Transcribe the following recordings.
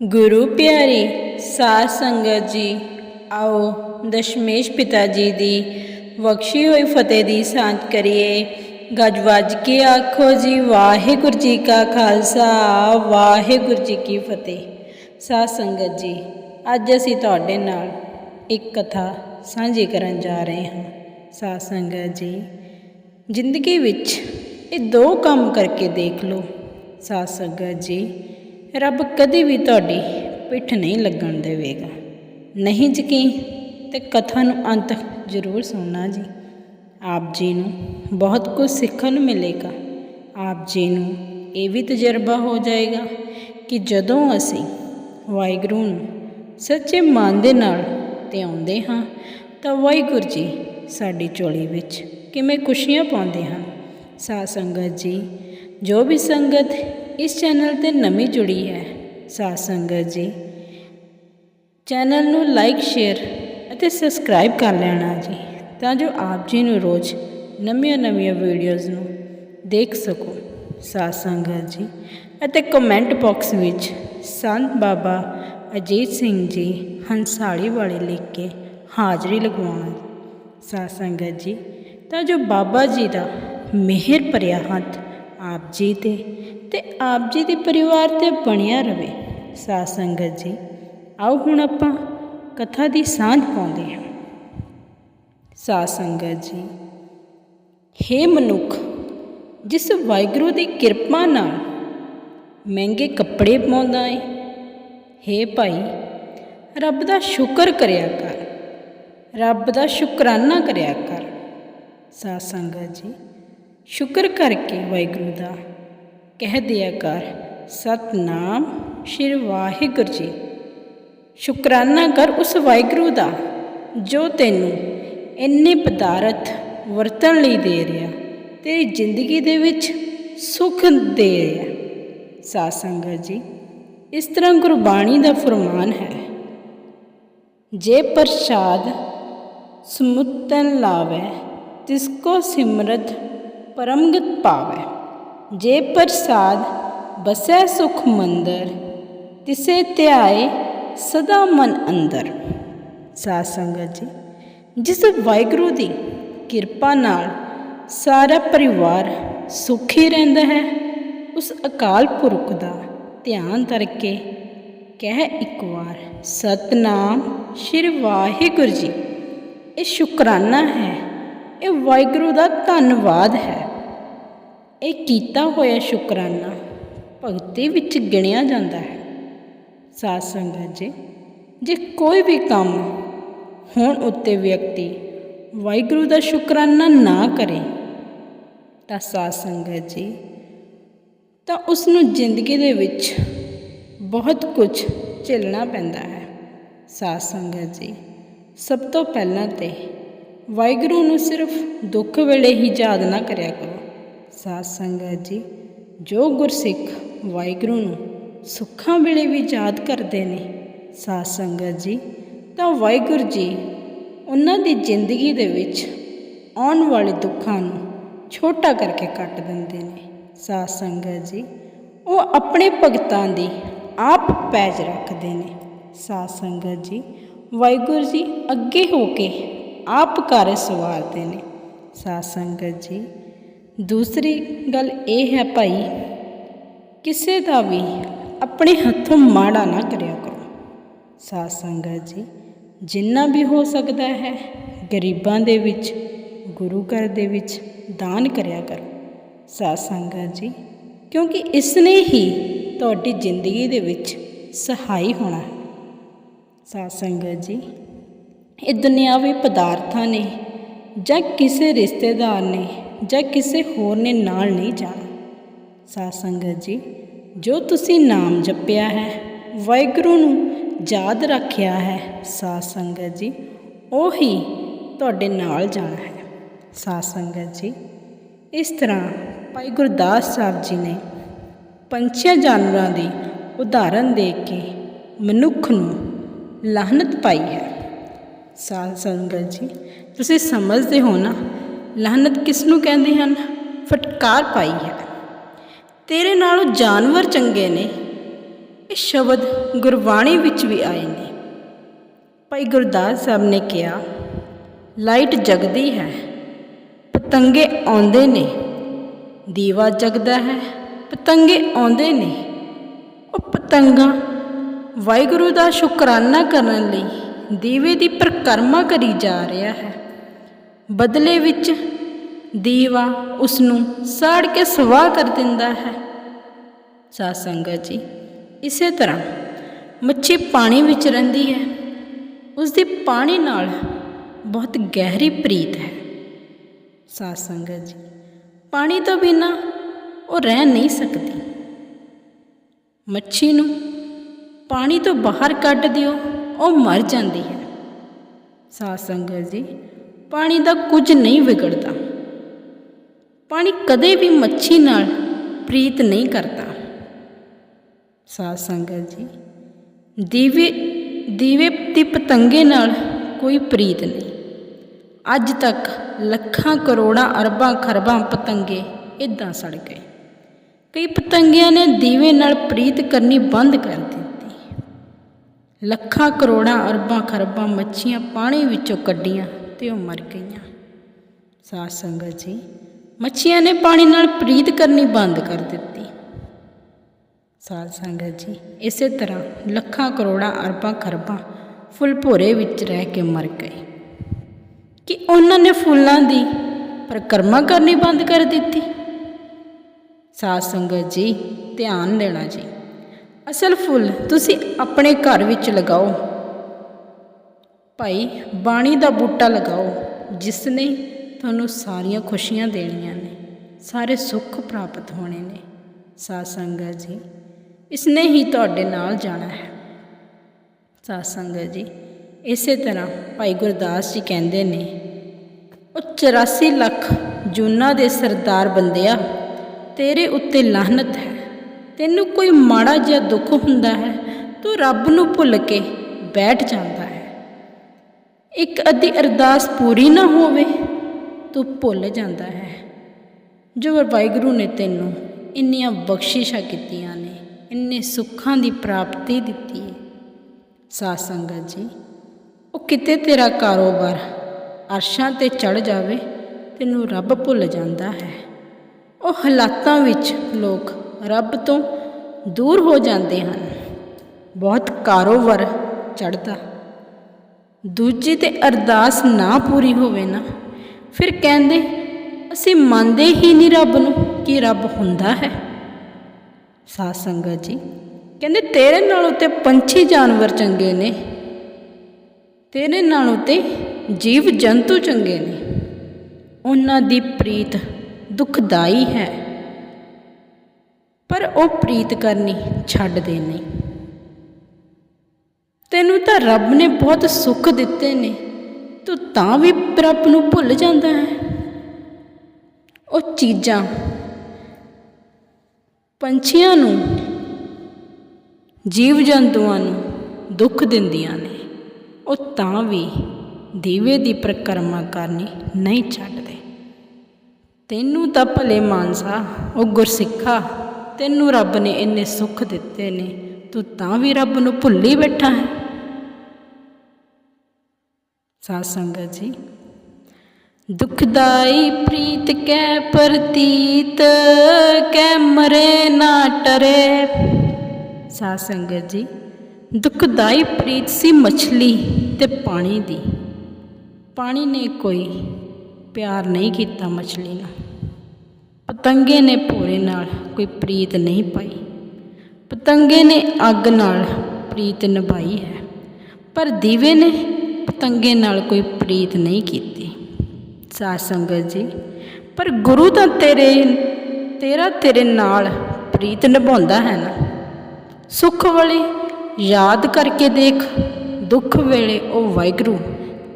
ਗੁਰੂ ਪਿਆਰੀ, ਸਾਧ ਸੰਗਤ ਜੀ, ਆਓ ਦਸ਼ਮੇਸ਼ ਪਿਤਾ ਜੀ ਦੀ ਬਖਸ਼ੀ ਹੋਈ ਫਤਿਹ ਦੀ ਸਾਂਝ ਕਰੀਏ। ਗੱਜ ਵੱਜ ਕੇ ਆਖੋ ਜੀ, ਵਾਹਿਗੁਰੂ ਜੀ ਕਾ ਖਾਲਸਾ, ਵਾਹਿਗੁਰੂ ਜੀ ਕੀ ਫਤਿਹ। ਸਾਧ ਸੰਗਤ ਜੀ, ਅੱਜ ਅਸੀਂ ਤੁਹਾਡੇ ਨਾਲ ਇੱਕ ਕਥਾ ਸਾਂਝੀ ਕਰਨ ਜਾ ਰਹੇ ਹਾਂ। ਸਾਧ ਸੰਗਤ ਜੀ, ਜ਼ਿੰਦਗੀ ਵਿੱਚ ਇਹ ਦੋ ਕੰਮ ਕਰਕੇ ਦੇਖ ਲਓ। ਸਾਧ ਸੰਗਤ ਜੀ ਰੱਬ ਕਦੇ ਵੀ ਤੁਹਾਡੀ ਪਿੱਠ ਨਹੀਂ ਲੱਗਣ ਦੇਵੇਗਾ। ਨਹੀਂ ਯਕੀਨ ਤੇ ਕਥਾ ਨੂੰ ਅੰਤ ਜ਼ਰੂਰ ਸੁਣਨਾ ਜੀ। ਆਪ ਜੀ ਨੂੰ ਬਹੁਤ ਕੁਝ ਸਿੱਖਣ ਨੂੰ ਮਿਲੇਗਾ। ਆਪ ਜੀ ਨੂੰ ਇਹ ਵੀ ਤਜਰਬਾ ਹੋ ਜਾਏਗਾ ਕਿ ਜਦੋਂ ਅਸੀਂ ਵਾਹਿਗੁਰੂ ਨੂੰ ਸੱਚੇ ਮਨ ਦੇ ਨਾਲ ਤੇ ਆਉਂਦੇ ਹਾਂ, ਤਾਂ ਵਾਹਿਗੁਰੂ ਜੀ ਸਾਡੀ ਝੋਲੀ ਵਿੱਚ ਕਿਵੇਂ ਖੁਸ਼ੀਆਂ ਪਾਉਂਦੇ ਹਨ। ਸਾਧ ਸੰਗਤ ਜੀ, ਜੋ ਵੀ ਸੰਗਤ ਇਸ ਚੈਨਲ ਤੇ ਨਵੀਂ ਜੁੜੀ ਹੈ। ਸਾਧ ਸੰਗਤ ਜੀ, ਚੈਨਲ ਨੂੰ ਲਾਈਕ ਸ਼ੇਅਰ ਅਤੇ ਸਬਸਕ੍ਰਾਈਬ ਕਰ ਲੈਣਾ ਜੀ, ਤਾਂ ਜੋ ਆਪ ਜੀ ਨੂੰ ਰੋਜ਼ ਨਵੀਆਂ ਨਵੀਆਂ ਵੀਡੀਓਜ਼ ਨੂੰ ਦੇਖ ਸਕੋ। ਸਾਧ ਸੰਗਤ ਜੀ, ਅਤੇ ਕਮੈਂਟ ਬਾਕਸ ਵਿੱਚ ਸੰਤ ਬਾਬਾ ਅਜੀਤ ਸਿੰਘ ਜੀ ਹੰਸਾਲੀ ਵਾਲੇ ਲਿਖ ਕੇ ਹਾਜ਼ਰੀ ਲਗਵਾਉਣਾ। ਸਾਧ ਸੰਗਤ ਜੀ, ਤਾਂ ਜੋ ਬਾਬਾ ਜੀ ਦਾ ਮਿਹਰ ਭਰਿਆ ਹੱਥ ਆਪ ਜੀ ਤੇ ਤੇ ਆਪ ਜੀ ਦੇ ਪਰਿਵਾਰ ਤੇ ਬਣਿਆ ਰਵੇ। ਸਾਧ ਸੰਗਤ ਜੀ, ਆਓ ਹੁਣ ਆਪਾਂ ਕਥਾ ਦੀ ਸਾਂਝ ਪਾਉਂਦੇ ਹਾਂ। ਸਾਧ ਸੰਗਤ ਜੀ, ਹੇ ਮਨੁੱਖ, ਜਿਸ ਵਾਹਿਗੁਰੂ ਦੀ ਕਿਰਪਾ ਨਾਲ ਮਹਿੰਗੇ ਕੱਪੜੇ ਪਾਉਂਦਾ ਏ, ਹੇ ਭਾਈ, ਰੱਬ ਦਾ ਸ਼ੁਕਰ ਕਰਿਆ ਕਰ। ਰੱਬ ਦਾ ਸ਼ੁਕਰਾਨਾ ਕਰਿਆ ਕਰ। ਸਾਧ ਸੰਗਤ ਜੀ, ਸ਼ੁਕਰ ਕਰਕੇ ਵਾਹਿਗੁਰੂ ਦਾ ਕਹਿ ਦਿਆ ਕਰ, ਸਤਨਾਮ ਸ਼੍ਰੀ ਵਾਹਿਗੁਰੂ ਜੀ। ਸ਼ੁਕਰਾਨਾ ਕਰ ਉਸ ਵਾਹਿਗੁਰੂ ਦਾ, ਜੋ ਤੈਨੂੰ ਇੰਨੇ ਪਦਾਰਥ ਵਰਤਣ ਲਈ ਦੇ ਰਿਹਾ, ਤੇਰੀ ਜ਼ਿੰਦਗੀ ਦੇ ਵਿੱਚ ਸੁੱਖ ਦੇ ਰਿਹਾ। ਸਾਧ ਸੰਗਤ ਜੀ, ਇਸ ਤਰ੍ਹਾਂ ਗੁਰਬਾਣੀ ਦਾ ਫਰਮਾਨ ਹੈ, ਜੇ ਪ੍ਰਸਾਦ ਸਮੁੱਤਨ ਲਾਵੇ, ਤਿਸ ਕੋ ਸਿਮਰਤ ਪਰਮਗਤ ਪਾਵੇ। ਜੇ ਪ੍ਰਸਾਦ ਬਸੈ ਸੁਖ ਮੰਦਰ, ਤਿਸੇ ਧਿਆਏ ਸਦਾ ਮਨ ਅੰਦਰ। ਸਾਧ ਸੰਗਤ ਜੀ, ਜਿਸ ਵਾਹਿਗੁਰੂ ਦੀ ਕਿਰਪਾ ਨਾਲ ਸਾਰਾ ਪਰਿਵਾਰ ਸੁਖੀ ਰਹਿੰਦਾ ਹੈ, ਉਸ ਅਕਾਲ ਪੁਰਖ ਦਾ ਧਿਆਨ ਕਰਕੇ ਕਹਿ ਇੱਕ ਵਾਰ, ਸਤਨਾਮ ਸ਼੍ਰੀ ਵਾਹਿਗੁਰੂ ਜੀ। ਇਹ ਸ਼ੁਕਰਾਨਾ ਹੈ, ਇਹ ਵਾਹਿਗੁਰੂ ਦਾ ਧੰਨਵਾਦ ਹੈ। ਇਹ ਕੀਤਾ ਹੋਇਆ ਸ਼ੁਕਰਾਨਾ ਭਗਤੀ ਵਿੱਚ ਗਿਣਿਆ ਜਾਂਦਾ ਹੈ। ਸਾਧ ਸੰਗਤ ਜੀ, ਜੇ ਕੋਈ ਵੀ ਕੰਮ ਹੋਣ ਉੱਤੇ ਵਿਅਕਤੀ ਵਾਹਿਗੁਰੂ ਦਾ ਸ਼ੁਕਰਾਨਾ ਨਾ ਕਰੇ, ਤਾਂ ਸਾਧ ਸੰਗਤ ਜੀ, ਤਾਂ ਉਸ ਨੂੰ ਜ਼ਿੰਦਗੀ ਦੇ ਵਿੱਚ ਬਹੁਤ ਕੁਝ ਝੇਲਣਾ ਪੈਂਦਾ ਹੈ। ਸਾਧ ਸੰਗਤ ਜੀ, ਸਭ ਤੋਂ ਪਹਿਲਾਂ ਤੇ ਵਾਹਿਗੁਰੂ ਨੂੰ ਸਿਰਫ ਦੁੱਖ ਵੇਲੇ ਹੀ ਯਾਦ ਨਾ ਕਰਿਆ ਕਰੋ। ਸਾਧ ਸੰਗਤ ਜੀ, ਜੋ ਗੁਰਸਿੱਖ ਵਾਹਿਗੁਰੂ ਨੂੰ ਸੁੱਖਾਂ ਵੇਲੇ ਵੀ ਯਾਦ ਕਰਦੇ ਨੇ ਸਾਧ ਸੰਗਤ ਜੀ, ਤਾਂ ਵਾਹਿਗੁਰੂ ਜੀ ਉਹਨਾਂ ਦੀ ਜ਼ਿੰਦਗੀ ਦੇ ਵਿੱਚ ਆਉਣ ਵਾਲੇ ਦੁੱਖਾਂ ਨੂੰ ਛੋਟਾ ਕਰਕੇ ਕੱਟ ਦਿੰਦੇ ਨੇ। ਸਾਧ ਸੰਗਤ ਜੀ, ਉਹ ਆਪਣੇ ਭਗਤਾਂ ਦੀ ਆਪ ਪੈਜ ਰੱਖਦੇ ਨੇ। ਸਾਧ ਸੰਗਤ ਜੀ, ਵਾਹਿਗੁਰੂ ਜੀ ਅੱਗੇ ਹੋ ਕੇ ਆਪ ਘਰ ਸਵਾਰਦੇ ਨੇ। ਸਾਧ ਸੰਗਤ ਜੀ ਦੂਸਰੀ ਗੱਲ ਇਹ ਹੈ ਭਾਈ, ਕਿਸੇ ਦਾ ਵੀ ਆਪਣੇ ਹੱਥੋਂ ਮਾੜਾ ਨਾ ਕਰਿਆ ਕਰੋ। ਸਾਧ ਸੰਗਤ ਜੀ, ਜਿੰਨਾ ਵੀ ਹੋ ਸਕਦਾ ਹੈ, ਗਰੀਬਾਂ ਦੇ ਵਿੱਚ, ਗੁਰੂ ਘਰ ਦੇ ਵਿੱਚ ਦਾਨ ਕਰਿਆ ਕਰੋ। ਸਾਧ ਸੰਗਤ ਜੀ, ਕਿਉਂਕਿ ਇਸ ਨੇ ਹੀ ਤੁਹਾਡੀ ਜ਼ਿੰਦਗੀ ਦੇ ਵਿੱਚ ਸਹਾਈ ਹੋਣਾ ਹੈ। ਸਾਧ ਸੰਗਤ ਜੀ, ਇਹ ਦੁਨਿਆਵੀ ਪਦਾਰਥਾਂ ਨੇ ਜਾਂ ਕਿਸੇ ਰਿਸ਼ਤੇਦਾਰ ਨੇ ਜਾਂ ਕਿਸੇ ਹੋਰ ਨੇ ਨਾਲ ਨਹੀਂ ਜਾਣਾ। ਸਾਧ ਸੰਗਤ ਜੀ, ਜੋ ਤੁਸੀਂ ਨਾਮ ਜਪਿਆ ਹੈ, ਵਾਹਿਗੁਰੂ ਨੂੰ ਯਾਦ ਰੱਖਿਆ ਹੈ, ਸਾਧ ਸੰਗਤ ਜੀ, ਉਹੀ ਤੁਹਾਡੇ ਨਾਲ ਜਾਣਾ ਹੈ। ਸਾਧ ਸੰਗਤ ਜੀ, ਇਸ ਤਰ੍ਹਾਂ ਭਾਈ ਗੁਰਦਾਸ ਸਾਹਿਬ ਜੀ ਨੇ ਪੰਛੀਆਂ ਜਾਨਵਰਾਂ ਦੀ ਉਦਾਹਰਨ ਦੇ ਕੇ ਮਨੁੱਖ ਨੂੰ ਲਾਹਨਤ ਪਾਈ ਹੈ। ਸਾਧ ਸੰਗਤ ਜੀ, ਤੁਸੀਂ ਸਮਝਦੇ ਹੋ ਨਾ ਲਾਹਨਤ ਕਿਸ ਨੂੰ ਕਹਿੰਦੇ ਹਨ? ਫਟਕਾਰ ਪਾਈ ਹੈ। ਤੇਰੇ ਨਾਲੋਂ ਜਾਨਵਰ ਚੰਗੇ ਨੇ। ਇਹ ਸ਼ਬਦ ਗੁਰਬਾਣੀ ਵਿੱਚ ਵੀ ਆਏ ਨੇ। ਭਾਈ ਗੁਰਦਾਸ ਸਾਹਿਬ ਨੇ ਕਿਹਾ, ਲਾਈਟ ਜਗਦੀ ਹੈ, ਪਤੰਗੇ ਆਉਂਦੇ ਨੇ। ਦੀਵਾ ਜਗਦਾ ਹੈ, ਪਤੰਗੇ ਆਉਂਦੇ ਨੇ। ਉਹ ਪਤੰਗਾ ਵਾਹਿਗੁਰੂ ਦਾ ਸ਼ੁਕਰਾਨਾ ਕਰਨ ਲਈ ਦੀਵੇ ਦੀ ਪ੍ਰਕਰਮਾ ਕਰੀ ਜਾ ਰਿਹਾ ਹੈ। ਬਦਲੇ ਵਿੱਚ ਦੀਵਾ ਉਸ ਨੂੰ ਸਾੜ ਕੇ ਸਵਾਹ ਕਰ ਦਿੰਦਾ ਹੈ। ਸਾਧ ਸੰਗਤ ਜੀ, ਇਸੇ ਤਰ੍ਹਾਂ ਮੱਛੀ ਪਾਣੀ ਵਿੱਚ ਰਹਿੰਦੀ ਹੈ। ਉਸ ਦੀ ਪਾਣੀ ਨਾਲ ਬਹੁਤ ਗਹਿਰੀ ਪ੍ਰੀਤ ਹੈ। ਸਾਧ ਸੰਗਤ ਜੀ, ਪਾਣੀ ਤੋਂ ਬਿਨਾ ਉਹ ਰਹਿ ਨਹੀਂ ਸਕਦੀ। ਮੱਛੀ ਨੂੰ ਪਾਣੀ ਤੋਂ ਬਾਹਰ ਕੱਢ ਦਿਓ, ਉਹ ਮਰ ਜਾਂਦੀ ਹੈ। ਸਾਧ ਸੰਗਤ ਜੀ ਪਾਣੀ ਦਾ ਕੁਝ ਨਹੀਂ ਵਿਗੜਦਾ। ਪਾਣੀ ਕਦੇ ਵੀ ਮੱਛੀ ਨਾਲ ਪ੍ਰੀਤ ਨਹੀਂ ਕਰਦਾ। ਸਾਧ ਸੰਗਤ ਜੀ, ਦੀਵੇ ਦੀਵੇ ਦੀ ਪਤੰਗੇ ਨਾਲ ਕੋਈ ਪ੍ਰੀਤ ਨਹੀਂ। ਅੱਜ ਤੱਕ ਲੱਖਾਂ, ਕਰੋੜਾਂ, ਅਰਬਾਂ, ਖਰਬਾਂ ਪਤੰਗੇ ਇਦਾਂ ਸੜ ਗਏ। ਕਈ ਪਤੰਗਿਆਂ ਨੇ ਦੀਵੇ ਨਾਲ ਪ੍ਰੀਤ ਕਰਨੀ ਬੰਦ ਕਰ ਦਿੱਤੀ। ਲੱਖਾਂ, ਕਰੋੜਾਂ, ਅਰਬਾਂ, ਖਰਬਾਂ ਮੱਛੀਆਂ ਪਾਣੀ ਵਿੱਚੋਂ ਕੱਢੀਆਂ। ਤੇ ਉਹ ਮਰ ਗਈਆਂ। ਸਾਧ ਸੰਗਤ ਜੀ, ਮੱਛੀਆਂ ਨੇ ਪਾਣੀ ਨਾਲ ਪ੍ਰੀਤ ਕਰਨੀ ਬੰਦ ਕਰ ਦਿੱਤੀ। ਸਾਧ ਸੰਗਤ ਜੀ, ਇਸੇ ਤਰ੍ਹਾਂ ਲੱਖਾਂ ਕਰੋੜਾਂ ਅਰਬਾਂ ਖਰਬਾਂ ਫੁੱਲ ਭੋਰੇ ਵਿੱਚ ਰਹਿ ਕੇ ਮਰ ਗਏ। ਕਿ ਉਹਨਾਂ ਨੇ ਫੁੱਲਾਂ ਦੀ ਪ੍ਰਕਰਮਾ ਕਰਨੀ ਬੰਦ ਕਰ ਦਿੱਤੀ? ਸਾਧ ਸੰਗਤ ਜੀ, ਧਿਆਨ ਦੇਣਾ ਜੀ। ਅਸਲ ਫੁੱਲ ਤੁਸੀਂ ਆਪਣੇ ਘਰ ਵਿੱਚ ਲਗਾਓ। ਭਾਈ, ਬਾਣੀ ਦਾ ਬੂਟਾ ਲਗਾਓ। ਜਿਸ ਨੇ ਤੁਹਾਨੂੰ ਸਾਰੀਆਂ ਖੁਸ਼ੀਆਂ ਦੇਣੀਆਂ ਨੇ, ਸਾਰੇ ਸੁੱਖ ਪ੍ਰਾਪਤ ਹੋਣੇ ਨੇ। ਸਾਧ ਸੰਗਤ ਜੀ ਇਸ ਨੇ ਹੀ ਤੁਹਾਡੇ ਨਾਲ ਜਾਣਾ ਹੈ। ਸਾਧ ਸੰਗਤ ਜੀ, ਇਸੇ ਤਰ੍ਹਾਂ ਭਾਈ ਗੁਰਦਾਸ ਜੀ ਕਹਿੰਦੇ ਨੇ, ਉਹ 84 ਲੱਖ ਜੂਨਾ ਦੇ ਸਰਦਾਰ ਬੰਦਿਆ, ਤੇਰੇ ਉੱਤੇ ਲਾਹਨਤ ਹੈ। ਤੈਨੂੰ ਕੋਈ ਮਾੜਾ ਜਿਹਾ ਦੁੱਖ ਹੁੰਦਾ ਹੈ, ਤੂੰ ਰੱਬ ਨੂੰ ਭੁੱਲ ਕੇ ਬੈਠ ਜਾਂਦਾ ਹੈ। ਇੱਕ ਅੱਧੀ ਅਰਦਾਸ ਪੂਰੀ ਨਾ ਹੋਵੇ ਤੂੰ ਭੁੱਲ ਜਾਂਦਾ ਹੈ। ਜੋ ਵਾਹਿਗੁਰੂ ਨੇ ਤੈਨੂੰ ਇੰਨੀਆਂ ਬਖਸ਼ਿਸ਼ਾਂ ਕੀਤੀਆਂ ਨੇ, ਇੰਨੇ ਸੁੱਖਾਂ ਦੀ ਪ੍ਰਾਪਤੀ ਦਿੱਤੀ ਹੈ। ਸਾਧ ਸੰਗਤ ਜੀ, ਉਹ ਕਿਤੇ ਤੇਰਾ ਕਾਰੋਬਾਰ ਅਰਸ਼ਾਂ ਤੇ ਚੜ ਜਾਵੇ, ਤੈਨੂੰ ਰੱਬ ਭੁੱਲ ਜਾਂਦਾ ਹੈ। ਉਹ ਹਾਲਾਤਾਂ ਵਿੱਚ ਲੋਕ ਰੱਬ ਤੋਂ ਦੂਰ ਹੋ ਜਾਂਦੇ ਹਨ। ਬਹੁਤ ਕਾਰੋਬਾਰ ਚੜਦਾ ਦੂਜੀ ਤੇ ਅਰਦਾਸ ਨਾ ਪੂਰੀ ਹੋਵੇ ਨਾ, ਫਿਰ ਕਹਿੰਦੇ, ਅਸੀਂ ਮੰਨਦੇ ਹੀ ਨਹੀਂ ਰੱਬ ਨੂੰ ਕਿ ਰੱਬ ਹੁੰਦਾ ਹੈ। ਸਾਧ ਸੰਗਤ ਜੀ, ਕਹਿੰਦੇ, ਤੇਰੇ ਨਾਲ ਤੇ ਪੰਛੀ ਜਾਨਵਰ ਚੰਗੇ ਨੇ, ਤੇਰੇ ਨਾਲ ਤੇ ਜੀਵ ਜੰਤੂ ਚੰਗੇ ਨੇ। ਉਹਨਾਂ ਦੀ ਪ੍ਰੀਤ ਦੁਖਦਾਈ ਹੈ, ਪਰ ਉਹ ਪ੍ਰੀਤ ਕਰਨੀ ਛੱਡਦੇ ਨਹੀਂ ਤੈਨੂੰ ਤਾਂ ਰੱਬ ਨੇ ਬਹੁਤ ਸੁੱਖ ਦਿੱਤੇ ਨੇ। ਤੂੰ ਤਾਂ ਵੀ ਰੱਬ ਨੂੰ ਭੁੱਲ ਜਾਂਦਾ ਹੈ। ਉਹ ਚੀਜ਼ਾਂ ਪੰਛੀਆਂ ਨੂੰ ਜੀਵ ਜੰਤੂਆਂ ਨੂੰ ਦੁੱਖ ਦਿੰਦੀਆਂ ਨੇ। ਉਹ ਤਾਂ ਵੀ ਦੀਵੇ ਦੀ ਪ੍ਰਕਰਮਾ ਕਰਨੀ ਨਹੀਂ ਛੱਡਦੇ। ਤੈਨੂੰ ਤਾਂ ਭਲੇ ਮਾਨਸਾ, ਉਹ ਗੁਰਸਿੱਖਾ, ਤੈਨੂੰ ਰੱਬ ਨੇ ਇੰਨੇ ਸੁੱਖ ਦਿੱਤੇ ਨੇ। ਤੂੰ ਤਾਂ ਵੀ ਰੱਬ ਨੂੰ ਭੁੱਲ ਹੀ ਬੈਠਾ ਹੈ। ਸਾਧ ਸੰਗਤ ਜੀ। ਦੁਖਦਾਈ ਪ੍ਰੀਤ ਕੈ ਪ੍ਰਤੀਤ, ਕੈ ਮਰੇ ਨਾ ਟਰੇ। ਸਾਧ ਸੰਗਤ ਜੀ, ਦੁਖਦਾਈ ਪ੍ਰੀਤ ਸੀ ਮਛਲੀ ਤੇ ਪਾਣੀ ਦੀ। ਪਾਣੀ ਨੇ ਕੋਈ ਪਿਆਰ ਨਹੀਂ ਕੀਤਾ ਮਛਲੀ ਨਾਲ ਪਤੰਗੇ ਨੇ ਭੋਰੇ ਨਾਲ ਕੋਈ ਪ੍ਰੀਤ ਨਹੀਂ ਪਾਈ। ਪਤੰਗੇ ਨੇ ਅੱਗ ਨਾਲ ਪ੍ਰੀਤ ਨਿਭਾਈ ਹੈ। ਪਰ ਦੀਵੇ ਨੇ ਤੰਗੇ ਨਾਲ ਕੋਈ ਪ੍ਰੀਤ ਨਹੀਂ ਕੀਤੀ। ਸਾਧ ਸੰਗਤ ਜੀ, ਪਰ ਗੁਰੂ ਤਾਂ ਤੇਰੇ, ਤੇਰਾ ਤੇਰੇ ਨਾਲ ਪ੍ਰੀਤ ਨਿਭਾਉਂਦਾ ਹੈ ਨਾ। ਸੁੱਖ ਵੇਲੇ ਯਾਦ ਕਰਕੇ ਦੇਖ, ਦੁੱਖ ਵੇਲੇ ਉਹ ਵਾਹਿਗੁਰੂ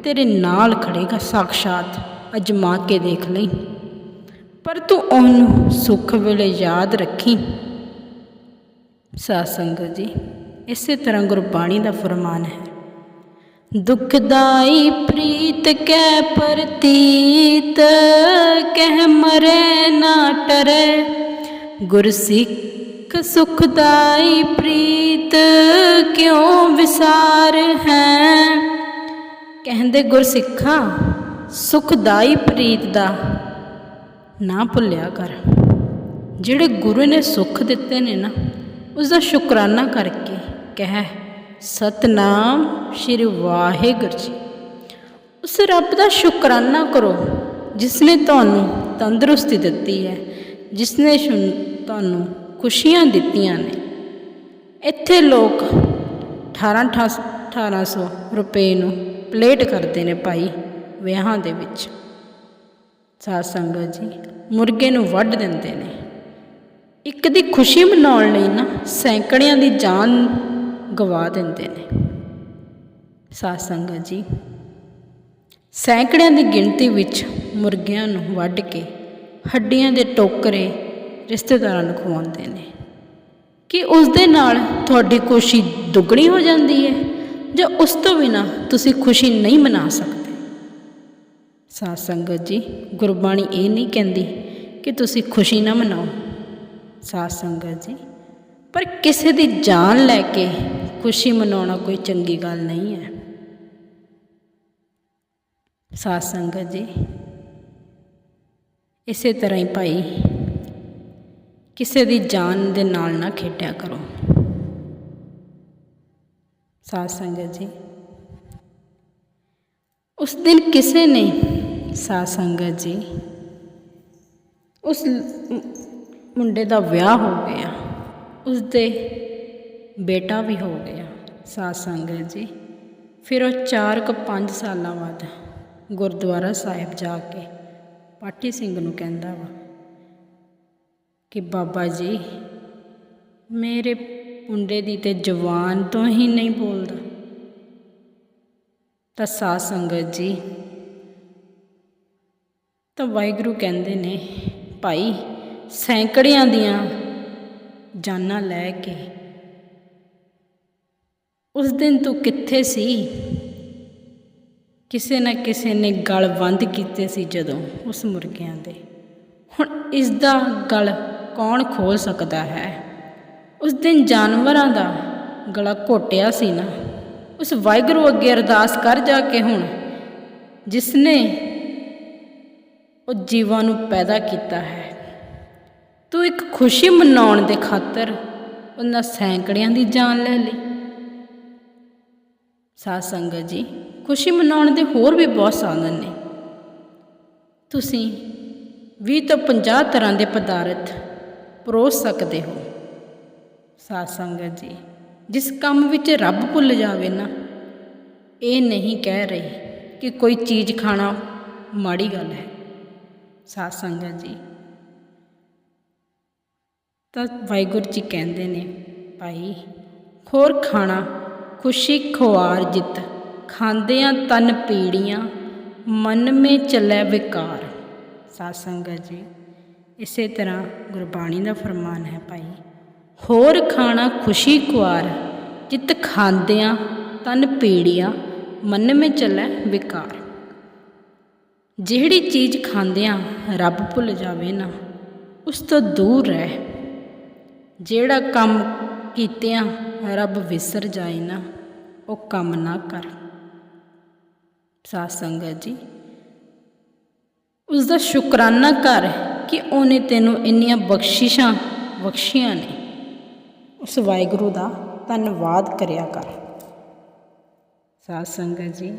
ਤੇਰੇ ਨਾਲ ਖੜੇਗਾ ਸਾਖਸ਼ਾਤ ਅਜਮਾ ਕੇ ਦੇਖ ਲਈ। ਪਰ ਤੂੰ ਉਹਨੂੰ ਸੁੱਖ ਵੇਲੇ ਯਾਦ ਰੱਖੀ। ਸਾਧ ਸੰਗਤ ਜੀ, ਇਸੇ ਤਰ੍ਹਾਂ ਗੁਰਬਾਣੀ ਦਾ ਫਰਮਾਨ ਹੈ ਦੁਖਦਾਈ ਪ੍ਰੀਤ ਕੈ ਪ੍ਰਤੀਤ, ਕਹਿ ਮਰੇ ਨਾ ਟਰੇ। ਗੁਰਸਿੱਖ ਸੁਖਦਾਈ ਪ੍ਰੀਤ ਪ੍ਰੀਤ, ਕਿਉਂ ਵਿਸਾਰ ਹੈ? ਕਹਿੰਦੇ ਗੁਰਸਿੱਖਾ ਸੁਖਦਾਈ ਪ੍ਰੀਤ ਦਾ ਨਾ ਭੁੱਲਿਆ ਕਰ। ਜਿਹੜੇ ਗੁਰੂ ਨੇ ਸੁੱਖ ਦਿੱਤੇ ਨੇ ਨਾ ਉਸ ਦਾ ਸ਼ੁਕਰਾਨਾ ਕਰਕੇ ਕਹਿ ਸਤਨਾਮ ਸ਼੍ਰੀ ਵਾਹਿਗੁਰੂ ਜੀ। ਉਸ ਰੱਬ ਦਾ ਸ਼ੁਕਰਾਨਾ ਕਰੋ ਜਿਸ ਨੇ ਤੁਹਾਨੂੰ ਤੰਦਰੁਸਤੀ ਦਿੱਤੀ ਹੈ ਜਿਸ ਨੇ ਤੁਹਾਨੂੰ ਖੁਸ਼ੀਆਂ ਦਿੱਤੀਆਂ ਨੇ। ਇੱਥੇ ਲੋਕ 18 1800 ਰੁਪਏ ਨੂੰ ਪਲੇਟ ਕਰਦੇ ਨੇ ਭਾਈ ਵਿਆਹਾਂ ਦੇ ਵਿੱਚ। ਸਾਧ ਸੰਗਤ ਜੀ, ਮੁਰਗੇ ਨੂੰ ਵੱਢ ਦਿੰਦੇ ਨੇ। ਇੱਕ ਦੀ ਖੁਸ਼ੀ ਮਨਾਉਣ ਲਈ ਨਾ ਸੈਂਕੜਿਆਂ ਦੀ ਜਾਨ ਗਵਾ ਦਿੰਦੇ ਨੇ। ਸਾਧ ਸੰਗਤ ਜੀ, ਸੈਂਕੜਿਆਂ ਦੀ ਗਿਣਤੀ ਵਿੱਚ ਮੁਰਗਿਆਂ ਨੂੰ ਵੱਢ ਕੇ ਹੱਡੀਆਂ ਦੇ ਟੋਕਰੇ ਰਿਸ਼ਤੇਦਾਰਾਂ ਨੂੰ ਖਵਾਉਂਦੇ ਨੇ। ਕਿ ਉਸ ਦੇ ਨਾਲ ਤੁਹਾਡੀ ਖੁਸ਼ੀ ਦੁੱਗਣੀ ਹੋ ਜਾਂਦੀ ਹੈ ਜਾਂ ਉਸ ਤੋਂ ਬਿਨਾ ਤੁਸੀਂ ਖੁਸ਼ੀ ਨਹੀਂ ਮਨਾ ਸਕਦੇ? ਸਾਧ ਸੰਗਤ ਜੀ, ਗੁਰਬਾਣੀ ਇਹ ਨਹੀਂ ਕਹਿੰਦੀ ਕਿ ਤੁਸੀਂ ਖੁਸ਼ੀ ਨਾ ਮਨਾਓ। ਸਾਧ ਸੰਗਤ ਜੀ, ਪਰ ਕਿਸੇ ਦੀ ਜਾਨ ਲੈ ਕੇ ਖੁਸ਼ੀ ਮਨਾਉਣਾ ਕੋਈ ਚੰਗੀ ਗੱਲ ਨਹੀਂ ਹੈ। ਸਾਧ ਸੰਗਤ ਜੀ, ਇਸੇ ਤਰ੍ਹਾਂ ਹੀ ਭਾਈ, ਕਿਸੇ ਦੀ ਜਾਨ ਦੇ ਨਾਲ ਨਾ ਖੇਡਿਆ ਕਰੋ। ਸਾਧ ਸੰਗਤ ਜੀ, ਉਸ ਦਿਨ ਕਿਸੇ ਨੇ, ਸਾਧ ਸੰਗਤ ਜੀ, ਉਸ ਮੁੰਡੇ ਦਾ ਵਿਆਹ ਹੋ ਗਿਆ। ਉਸ ਦੇ ਬੇਟਾ ਵੀ ਹੋ ਗਿਆ, ਸਾਧ ਸੰਗਤ ਜੀ। ਫਿਰ ਉਹ 4 ਕੁ 5 ਸਾਲਾਂ ਬਾਅਦ ਗੁਰਦੁਆਰਾ ਸਾਹਿਬ ਜਾ ਕੇ ਪਾਠੀ ਸਿੰਘ ਨੂੰ ਕਹਿੰਦਾ ਵਾ ਕਿ ਬਾਬਾ ਜੀ, ਮੇਰੇ ਮੁੰਡੇ ਦੀ ਤੇ ਜਵਾਨ ਤੋਂ ਹੀ ਨਹੀਂ ਬੋਲਦਾ। ਤਾਂ ਸਾਧ ਸੰਗਤ ਜੀ, ਤਾਂ ਵਾਹਿਗੁਰੂ ਕਹਿੰਦੇ ਨੇ, ਭਾਈ ਸੈਂਕੜਿਆਂ ਦੀਆਂ ਜਾਨਾਂ ਲੈ ਕੇ ਉਸ ਦਿਨ ਤੂੰ ਕਿੱਥੇ ਸੀ? ਕਿਸੇ ਨਾ ਕਿਸੇ ਨੇ ਗਲ ਬੰਦ ਕੀਤੇ ਸੀ ਜਦੋਂ ਉਸ ਮੁਰਗਿਆਂ ਦੇ। ਹੁਣ ਇਸ ਦਾ ਗਲ ਕੌਣ ਖੋਲ ਸਕਦਾ ਹੈ? ਉਸ ਦਿਨ ਜਾਨਵਰਾਂ ਦਾ ਗਲਾ ਘੋਟਿਆ ਸੀ ਨਾ। ਉਸ ਵਾਹਿਗੁਰੂ ਅੱਗੇ ਅਰਦਾਸ ਕਰ ਜਾ ਕੇ ਹੁਣ ਜਿਸ ਨੇ ਉਹ ਜੀਵਾਂ ਨੂੰ ਪੈਦਾ ਕੀਤਾ ਹੈ। ਤੂੰ ਇੱਕ ਖੁਸ਼ੀ ਮਨਾਉਣ ਦੇ ਖਾਤਰ ਉਹਨਾਂ ਸੈਂਕੜਿਆਂ ਦੀ ਜਾਨ ਲੈ ਲਈ। ਸਾਧ ਸੰਗਤ ਜੀ, ਖੁਸ਼ੀ ਮਨਾਉਣ ਦੇ ਹੋਰ ਵੀ ਬਹੁਤ ਸਾਧਨ ਨੇ। ਤੁਸੀਂ 20 ਤੋਂ 50 ਤਰ੍ਹਾਂ ਦੇ ਪਦਾਰਥ ਪਰੋਸ ਸਕਦੇ ਹੋ। ਸਾਧ ਸੰਗਤ ਜੀ, ਜਿਸ ਕੰਮ ਵਿੱਚ ਰੱਬ ਭੁੱਲ ਜਾਵੇ ਨਾ, ਇਹ ਨਹੀਂ ਕਹਿ ਰਹੀ ਕਿ ਕੋਈ ਚੀਜ਼ ਖਾਣਾ ਮਾੜੀ ਗੱਲ ਹੈ। ਸਾਧ ਸੰਗਤ ਜੀ, ਤਾਂ ਵਾਹਿਗੁਰੂ ਜੀ ਕਹਿੰਦੇ ਨੇ, ਭਾਈ, ਹੋਰ ਖਾਣਾ ਖੁਸ਼ੀ ਖੁਆਰ ਜਿਤ, ਖਾਂਦਿਆਂ ਤਨ ਪੀੜੀਆਂ, ਮਨ ਮੇ ਚੱਲੇ ਵਿਕਾਰ। ਸਾਧ ਸੰਗਤ ਜੀ, ਇਸੇ ਤਰ੍ਹਾਂ ਗੁਰਬਾਣੀ ਦਾ ਫਰਮਾਨ ਹੈ ਭਾਈ, ਹੋਰ ਖਾਣਾ ਖੁਸ਼ੀ ਖੁਆਰ, ਜਿਤ ਖਾਂਦਿਆਂ ਤਨ ਪੀੜੀਆਂ, ਮਨ ਮੇ ਚੱਲੇ ਵਿਕਾਰ। ਜਿਹੜੀ ਚੀਜ਼ ਖਾਂਦਿਆਂ ਰੱਬ ਭੁੱਲ ਜਾਵੇ ਨਾ, ਉਸ ਤੋਂ ਦੂਰ ਰਹਿ। ਜਿਹੜਾ ਕੰਮ ਕੀਤਿਆਂ ਰੱਬ ਵਿਸਰ ਜਾਏ ਨਾ, ਉਹ ਕੰਮ ਨਾ ਕਰ। ਸਾਧ ਸੰਗਤ ਜੀ। ਉਸ ਦਾ ਸ਼ੁਕਰਾਨਾ ਕਰ ਕਿ ਉਹਨੇ ਤੈਨੂੰ ਇੰਨੀਆਂ ਬਖਸ਼ਿਸ਼ਾਂ ਬਖਸ਼ੀਆਂ ਨੇ। ਉਸ ਵਾਹਿਗੁਰੂ ਦਾ ਧੰਨਵਾਦ ਕਰਿਆ ਕਰ। ਸਾਧ ਸੰਗਤ ਜੀ,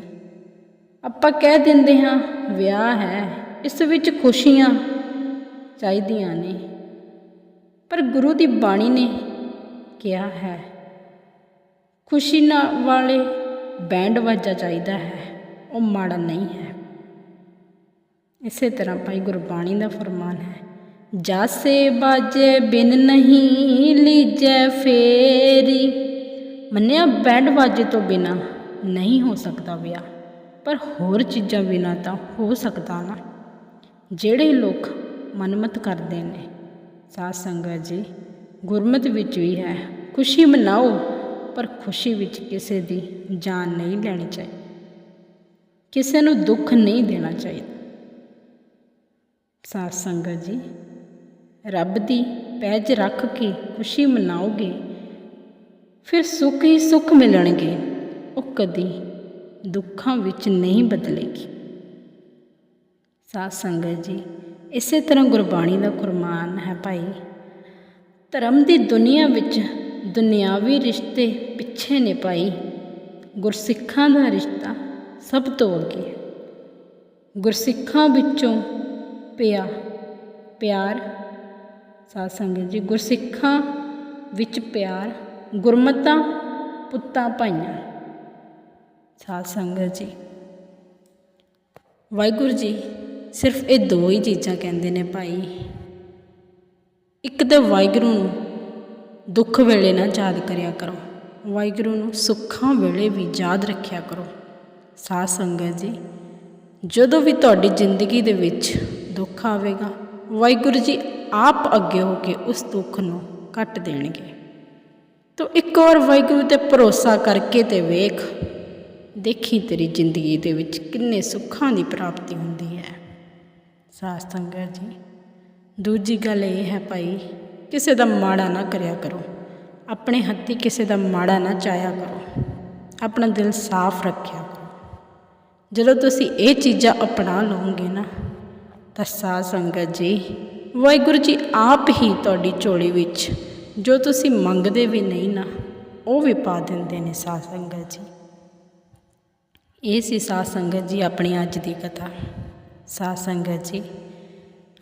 ਆਪਾਂ ਕਹਿ ਦਿੰਦੇ ਹਾਂ, ਵਿਆਹ ਹੈ, ਇਸ ਵਿੱਚ ਖੁਸ਼ੀਆਂ ਚਾਹੀਦੀਆਂ ਨੇ। ਪਰ ਗੁਰੂ ਦੀ ਬਾਣੀ ਨੇ ਕਿਹਾ ਹੈ। ਖੁਸ਼ੀ ਨਾਲ ਵਾਲੇ ਬੈਂਡ ਵਾਜਾ ਚਾਹੀਦਾ ਹੈ। ਉਹ ਮਾੜਾ ਨਹੀਂ ਹੈ। ਇਸੇ ਤਰ੍ਹਾਂ ਭਾਈ ਗੁਰਬਾਣੀ ਦਾ ਫਰਮਾਨ ਹੈ, ਜਾਸੇ ਬਾਜੇ ਬਿਨ ਨਹੀਂ ਲੀਜੈ ਫੇਰੀ। ਮੰਨਿਆ ਬੈਂਡ ਵਾਜੇ ਤੋਂ ਬਿਨਾ ਨਹੀਂ ਹੋ ਸਕਦਾ ਵਿਆਹ, ਪਰ ਹੋਰ ਚੀਜ਼ਾਂ ਬਿਨਾ ਤਾਂ ਹੋ ਸਕਦਾ ਨਾ। ਜਿਹੜੇ ਲੋਕ ਮਨਮਤ ਕਰਦੇ ਨੇ, ਸਾਧ ਸੰਗਤ ਜੀ ਗੁਰਮਤ ਵਿੱਚ ਵੀ ਹੈ। ਖੁਸ਼ੀ ਮਨਾਓ, ਪਰ ਖੁਸ਼ੀ ਵਿੱਚ ਕਿਸੇ ਦੀ ਜਾਨ ਨਹੀਂ ਲੈਣੀ ਚਾਹੀਦੀ ਕਿਸੇ ਨੂੰ ਦੁੱਖ ਨਹੀਂ ਦੇਣਾ ਚਾਹੀਦਾ ਸਾਧ ਸੰਗਤ ਜੀ, ਰੱਬ ਦੀ ਪੈਜ ਰੱਖ ਕੇ ਖੁਸ਼ੀ ਮਨਾਓਗੇ, ਫਿਰ ਸੁੱਖ ਹੀ ਸੁੱਖ ਮਿਲਣਗੇ। ਉਹ ਕਦੀ ਦੁੱਖਾਂ ਵਿੱਚ ਨਹੀਂ ਬਦਲੇਗੀ। ਸਾਧ ਸੰਗਤ ਜੀ, ਇਸੇ ਤਰ੍ਹਾਂ ਗੁਰਬਾਣੀ ਦਾ ਕੁਰਬਾਨ ਹੈ ਭਾਈ ਧਰਮ ਦੀ ਦੁਨੀਆ ਵਿੱਚ ਦੁਨਿਆਵੀ ਰਿਸ਼ਤੇ ਪਿੱਛੇ ਨੇ ਪਾਈ। ਗੁਰਸਿੱਖਾਂ ਦਾ ਰਿਸ਼ਤਾ ਸਭ ਤੋਂ ਅੱਗੇ ਹੈ। ਗੁਰਸਿੱਖਾਂ ਵਿੱਚੋਂ ਪਿਆ, ਪਿਆਰ, ਸਾਧ ਸੰਗਤ ਜੀ, ਗੁਰਸਿੱਖਾਂ ਵਿੱਚ ਪਿਆਰ, ਗੁਰਮਤਾਂ, ਪੁੱਤਾਂ, ਭਾਈਆਂ। ਸਾਧ ਸੰਗਤ ਜੀ, ਵਾਹਿਗੁਰੂ ਜੀ, ਸਿਰਫ ਇਹ ਦੋ ਹੀ ਚੀਜ਼ਾਂ ਕਹਿੰਦੇ ਨੇ ਭਾਈ। ਇੱਕ ਤਾਂ ਵਾਹਿਗੁਰੂ ਨੂੰ ਦੁੱਖ ਵੇਲੇ ਨਾ ਯਾਦ ਕਰਿਆ ਕਰੋ। ਵਾਹਿਗੁਰੂ ਨੂੰ ਸੁੱਖਾਂ ਵੇਲੇ ਵੀ ਯਾਦ ਰੱਖਿਆ ਕਰੋ। ਸਾਧ ਸੰਗਤ ਜੀ, ਜਦੋਂ ਵੀ ਤੁਹਾਡੀ ਜ਼ਿੰਦਗੀ ਦੇ ਵਿੱਚ ਦੁੱਖ ਆਵੇਗਾ, ਵਾਹਿਗੁਰੂ ਜੀ ਆਪ ਅੱਗੇ ਹੋ ਕੇ ਉਸ ਦੁੱਖ ਨੂੰ ਕੱਟ ਦੇਣਗੇ। ਤੋ ਇੱਕ ਵਾਰ ਵਾਹਿਗੁਰੂ ਤੇ ਭਰੋਸਾ ਕਰਕੇ ਤੇ ਵੇਖ, ਦੇਖੀ ਤੇਰੀ ਜ਼ਿੰਦਗੀ ਦੇ ਵਿੱਚ ਕਿੰਨੇ ਸੁੱਖਾਂ ਦੀ ਪ੍ਰਾਪਤੀ ਹੁੰਦੀ ਹੈ। ਸਾਧ ਸੰਗਤ ਜੀ ਦੂਜੀ ਗੱਲ ਇਹ ਹੈ ਭਾਈ, ਕਿਸੇ ਦਾ ਮਾੜਾ ਨਾ ਕਰਿਆ ਕਰੋ। ਆਪਣੇ ਹੱਥੀ ਕਿਸੇ ਦਾ ਮਾੜਾ ਨਾ ਚਾਹਿਆ ਕਰੋ। ਆਪਣਾ ਦਿਲ ਸਾਫ਼ ਰੱਖਿਆ ਕਰੋ। ਜਦੋਂ ਤੁਸੀਂ ਇਹ ਚੀਜ਼ਾਂ ਅਪਣਾ ਲਓਗੇ ਨਾ, ਤਾਂ ਸਾਧ ਸੰਗਤ ਜੀ, ਵਾਹਿਗੁਰੂ ਜੀ ਆਪ ਹੀ ਤੁਹਾਡੀ ਝੋਲੀ ਵਿੱਚ ਜੋ ਤੁਸੀਂ ਮੰਗਦੇ ਵੀ ਨਹੀਂ ਨਾ, ਉਹ ਵੀ ਪਾ ਦਿੰਦੇ ਨੇ ਸਾਧ ਸੰਗਤ ਜੀ। ਇਹ ਸੀ ਸਾਧ ਸੰਗਤ ਜੀ ਆਪਣੀ ਅੱਜ ਦੀ ਕਥਾ। ਸਾਧ ਸੰਗਤ ਜੀ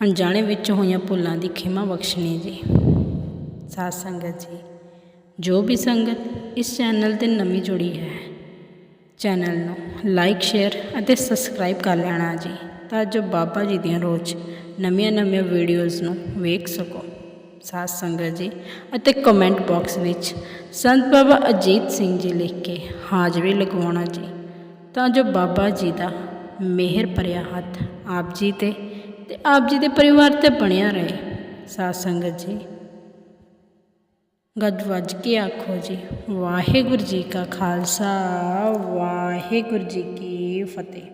ਅਣਜਾਣੇ ਵਿੱਚ ਹੋਈਆਂ ਭੁੱਲਾਂ ਦੀ ਖਿਮਾ ਬਖਸ਼ਣੀ ਜੀ। ਸਾਧ ਸੰਗਤ ਜੀ, ਜੋ ਵੀ ਸੰਗਤ ਇਸ ਚੈਨਲ ਤੇ ਨਵੀਂ ਜੁੜੀ ਹੈ, ਚੈਨਲ ਨੂੰ ਲਾਈਕ, ਸ਼ੇਅਰ ਅਤੇ ਸਬਸਕ੍ਰਾਈਬ ਕਰ ਲੈਣਾ ਜੀ, ਤਾਂ ਜੋ ਬਾਬਾ ਜੀ ਦੀਆਂ ਰੋਜ਼ ਨਵੀਆਂ-ਨਵੀਆਂ ਵੀਡੀਓਜ਼ ਨੂੰ ਵੇਖ ਸਕੋ। ਸਾਧ ਸੰਗਤ ਜੀ, ਅਤੇ ਕਮੈਂਟ ਬਾਕਸ ਵਿੱਚ ਸੰਤ ਬਾਬਾ ਅਜੀਤ ਸਿੰਘ ਜੀ ਲਿਖ ਕੇ ਹਾਜ਼ਰੀ ਲਗਵਾਉਣਾ ਜੀ, ਤਾਂ ਜੋ ਬਾਬਾ ਜੀ ਦਾ ਮਿਹਰ ਭਰਿਆ ਹੱਥ ਆਪ ਜੀ ਤੇ ਤੇ ਆਪ ਜੀ ਦੇ ਪਰਿਵਾਰ ਤੇ ਬਣਿਆ ਰਹੇ। ਸਾਧ ਸੰਗਤ ਜੀ ਗੱਜ ਵੱਜ ਕੇ ਆਖੋ ਜੀ, ਵਾਹਿਗੁਰੂ ਜੀ ਕਾ ਖਾਲਸਾ, ਵਾਹਿਗੁਰੂ ਜੀ ਕੀ ਫਤਿਹ।